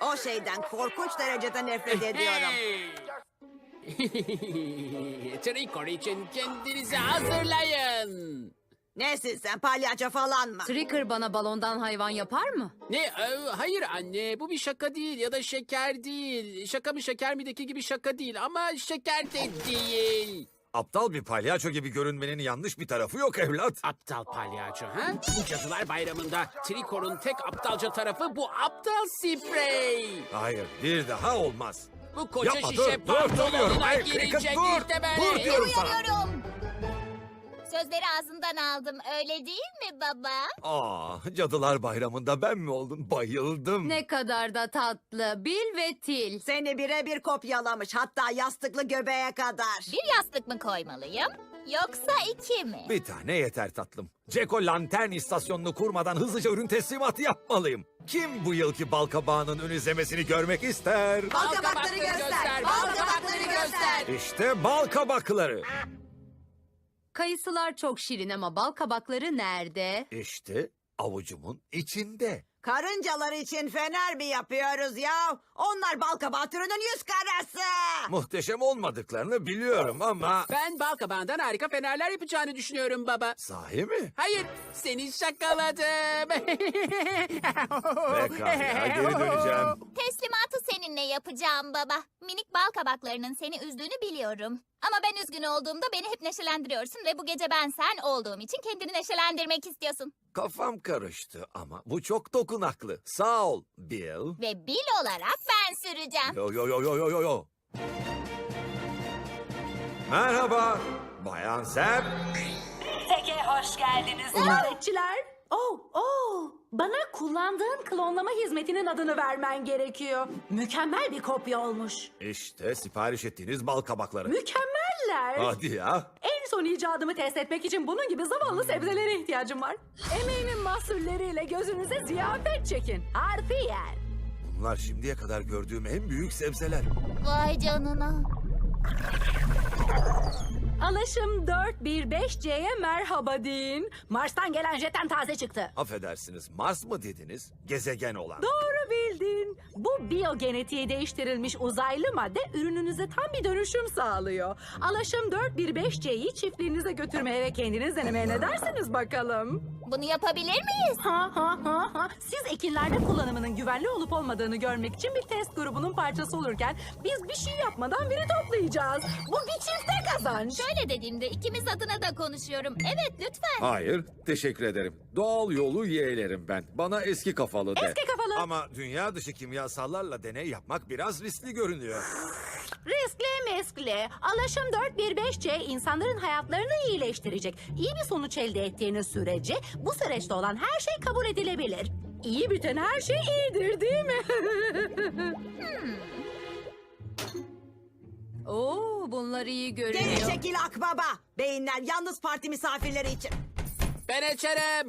O şeyden korkunç derecede nefret ediyorum. Trikor için kendinizi hazırlayın. Nesin sen palyaço falan mı? Tricker bana balondan hayvan yapar mı? Ne? Ee, hayır anne bu bir şaka değil ya da şeker değil. Şaka mı şeker mi'deki gibi şaka değil ama şeker de değil. Aptal bir palyaço gibi görünmenin yanlış bir tarafı yok evlat. Aptal palyaço ha? Bu Cadılar Bayramı'nda Trikor'un tek aptalca tarafı bu aptal sprey. Hayır bir daha olmaz. Bu koca Yapma, şişe dur, dur, dur diyorum. pantolonuna Hayır, girecek dur. Dur diyorum sana. Uyarıyorum. Sözleri ağzından aldım öyle değil mi baba? Aa, Cadılar Bayramı'nda ben mi oldun? Bayıldım. Ne kadar da tatlı. Bil ve Til. Seni birebir kopyalamış hatta yastıklı göbeğe kadar. Bir yastık mı koymalıyım? Yoksa iki mi? Bir tane yeter tatlım. Ceko lantern istasyonunu kurmadan hızlıca ürün teslimatı yapmalıyım. Kim bu yılki balkabağının ön izlemesini görmek ister? Bal kabakları göster, bal kabakları göster. İşte bal kabakları. Kayısılar çok şirin ama bal kabakları nerede? İşte avucumun içinde. Karıncalar için fener mi yapıyoruz ya? Onlar bal kabağı türünün yüz karası. Muhteşem olmadıklarını biliyorum ama... Ben bal kabağından harika fenerler yapacağını düşünüyorum baba. Sahi mi? Hayır, seni şakaladım. Pekala geri döneceğim. Teslimatı yapacağım baba. Minik bal kabaklarının seni üzdüğünü biliyorum. Ama ben üzgün olduğumda beni hep neşelendiriyorsun ve bu gece ben sen olduğum için kendini neşelendirmek istiyorsun. Kafam karıştı ama bu çok dokunaklı. Sağ ol Bill. Ve bil olarak ben süreceğim. Yo yo yo yo yo yo yo. Merhaba Bayan Sam. Teke hoş geldiniz ziyaretçiler. Oh, oh. Bana kullandığın klonlama hizmetinin adını vermen gerekiyor. Mükemmel bir kopya olmuş. İşte sipariş ettiğiniz bal kabakları. Mükemmeller. Hadi ya. En son icadımı test etmek için bunun gibi zavallı sebzelere ihtiyacım var. Emeğimin mahsulleriyle gözünüze ziyafet çekin. Harfiyen. Bunlar şimdiye kadar gördüğüm en büyük sebzeler. Vay canına. Alaşım 415C'ye merhaba deyin. Mars'tan gelen jetten taze çıktı. Affedersiniz Mars mı dediniz? Gezegen olan. Doğru bildin. Bu biyogenetiği değiştirilmiş uzaylı madde ürününüze tam bir dönüşüm sağlıyor. Alaşım 415C'yi çiftliğinize götürmeye ve kendiniz denemeye ne dersiniz bakalım? Bunu yapabilir miyiz? Ha ha ha ha. Siz ekinlerde kullanımının güvenli olup olmadığını görmek için bir test grubunun parçası olurken biz bir şey yapmadan veri toplayacağız. Bu bir çifte kazanç. Şöyle dediğimde ikimiz adına da konuşuyorum. Evet lütfen. Hayır, teşekkür ederim. Doğal yolu yeğlerim ben. Bana eski kafalı de. Eski kafalı. Ama dünya dışı kimyasallarla deney yapmak biraz riskli görünüyor. Riskli miskli. Alaşım 415C insanların hayatlarını iyileştirecek. İyi bir sonuç elde ettiğiniz sürece bu süreçte olan her şey kabul edilebilir. İyi biten her şey iyidir değil mi? Oo, bunlar iyi Geri görünüyor. çekil akbaba. Beyinler yalnız parti misafirleri için. ben açarım.